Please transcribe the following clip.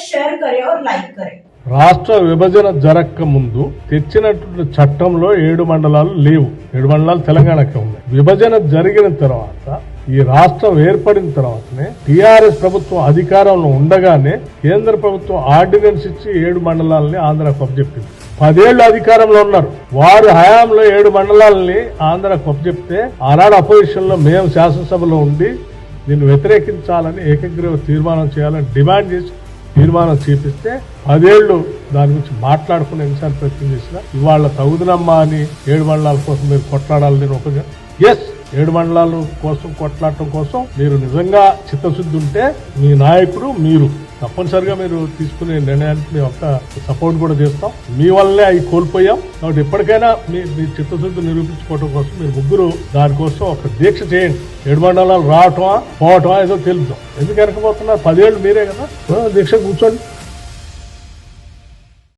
करें शेयर करें और लाइक करें రాష్ట్ర విభజన జరగక ముందు తెచ్చినటువంటి చట్టంలో ఏడు మండలాలు లేవు ఏడు మండలాలు తెలంగాణకే ఉన్నాయి విభజన జరిగిన తర్వాత ఈ రాష్ట్రం ఏర్పడిన తర్వాతనే టిఆర్ఎస్ ప్రభుత్వం అధికారంలో ఉండగానే కేంద్ర ప్రభుత్వం ఆర్డినెన్స్ ఇచ్చి ఏడు మండలాలని ఆంధ్రాకు అప్పచెప్పింది పదేళ్లు అధికారంలో ఉన్నారు వారి హయాంలో ఏడు మండలాలని ఆంధ్రాకు అప్పచెప్తే ఆనాడు అపోజిషన్ లో మేము శాసనసభలో ఉండి దీన్ని వ్యతిరేకించాలని ఏకగ్రీవ తీర్మానం చేయాలని డిమాండ్ చేసి తీర్మానం చేపిస్తే పదేళ్ళు దాని గురించి మాట్లాడుకునే ఎన్నిసార్లు ప్రయత్నం చేసిన ఇవాళ తగుదనమ్మా అని ఏడు మండలాల కోసం మీరు కొట్లాడాలని నేను ఒక ఎస్ ఏడు మండలాల కోసం కొట్లాడటం కోసం మీరు నిజంగా చిత్తశుద్ధి ఉంటే మీ నాయకుడు మీరు. తప్పనిసరిగా మీరు తీసుకునే నిర్ణయానికి మేము ఒక సపోర్ట్ కూడా చేస్తాం. మీ వల్లనే అవి కోల్పోయాం. కాబట్టి ఎప్పటికైనా మీ మీ చిత్తశుద్ధి నిరూపించుకోవడం కోసం మీరు ముగ్గురు దానికోసం ఒక దీక్ష చేయండి. ఏడు మండలాలు రావటమా పోవటమా ఏదో తెలుద్దాం. ఎందుకు వెనకపోతున్నారు? పదేళ్ళు మీరే కదా. దీక్ష కూర్చోండి.